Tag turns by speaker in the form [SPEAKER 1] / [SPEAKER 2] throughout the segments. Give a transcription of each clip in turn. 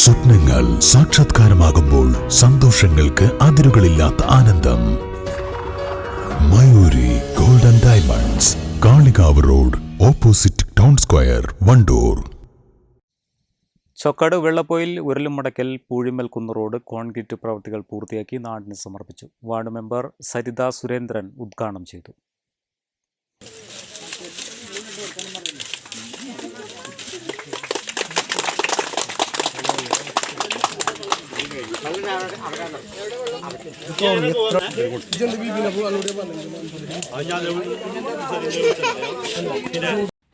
[SPEAKER 1] സ്വപ്നങ്ങൾ സാക്ഷാത്കാരമാകുമ്പോൾ സന്തോഷങ്ങൾക്ക് അതിരുകളില്ലാത്ത ആനന്ദം. Mayuri golden diamonds Kalikavu road opposite town square Wandoor.
[SPEAKER 2] Chokkad Vellappoyil Urulumudakkal Poozhimal കുന്ന് റോഡ് കോൺക്രീറ്റ് പ്രവൃത്തികൾ പൂർത്തിയാക്കി നാടിന് സമർപ്പിച്ചു. വാർഡ് മെമ്പർ സരിത സുരേന്ദ്രൻ ഉദ്ഘാടനം ചെയ്തു.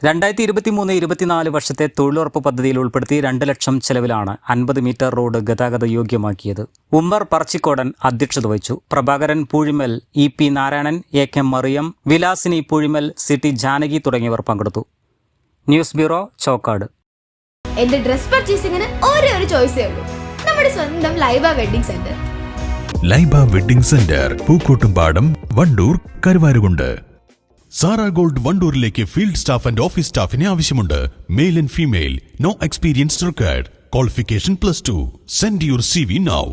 [SPEAKER 2] രണ്ടായിരത്തി ഇരുപത്തി മൂന്ന് ഇരുപത്തിനാല് വർഷത്തെ തൊഴിലുറപ്പ് പദ്ധതിയിൽ ഉൾപ്പെടുത്തി രണ്ട് ലക്ഷം ചെലവിലാണ് അൻപത് മീറ്റർ റോഡ് ഗതാഗത യോഗ്യമാക്കിയത്. ഉമ്മർ പറച്ചിക്കോടൻ അധ്യക്ഷത വഹിച്ചു. Prabhakaran Poozhimal E P Narayanan A K Mariyam Vilasini Poozhimal C T Janaki തുടങ്ങിയവർ പങ്കെടുത്തു. News bureau Chokkad.
[SPEAKER 3] എന്റെ ഡ്രസ് പർച്ചേസിംഗിന് ഒരേ ഒരു ചോയ്സേ ഉള്ളൂ. നമ്മുടെ സ്വന്തം Laiba wedding centre.
[SPEAKER 1] Laiba wedding centre Pookkottumpadam Wandoor Karuvarakundu. Sara gold വണ്ടൂരിലേക്ക് field staff and office സ്റ്റാഫിനെ ആവശ്യമുണ്ട്. Male and female no experience required. Qualification plus two. Send your C V now.